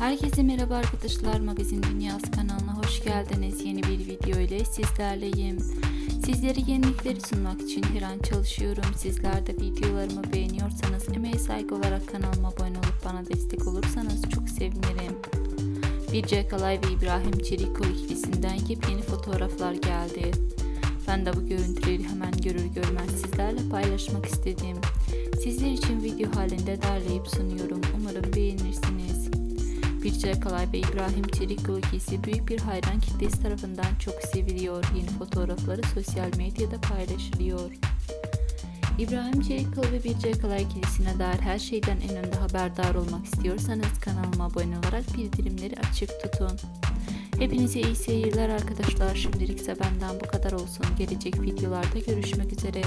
Herkese merhaba arkadaşlar Magazin Dünyası kanalına hoş geldiniz. Yeni bir video ile sizlerleyim. Sizlere yenilikleri sunmak için her an çalışıyorum. Sizler de videolarımı beğeniyorsanız emeğe saygı olarak kanalıma abone olup bana destek olursanız çok sevinirim. Birce Kalay ve İbrahim Çelikol ikilisinden yepyeni fotoğraflar geldi. Ben de bu görüntüleri hemen görür görmez sizlerle paylaşmak istedim. Sizler için video halinde derleyip sunuyorum. Umarım beğenirsiniz. Birce Kalay ve İbrahim Çelikkol ikisi büyük bir hayran kitlesi tarafından çok seviliyor. Yeni fotoğrafları sosyal medyada paylaşılıyor. İbrahim Çelikkol ve Birce Kalay ikilisine dair her şeyden en önde haberdar olmak istiyorsanız kanalıma abone olarak bildirimleri açık tutun. Hepinize iyi seyirler arkadaşlar. Şimdilik ise benden bu kadar olsun. Gelecek videolarda görüşmek üzere.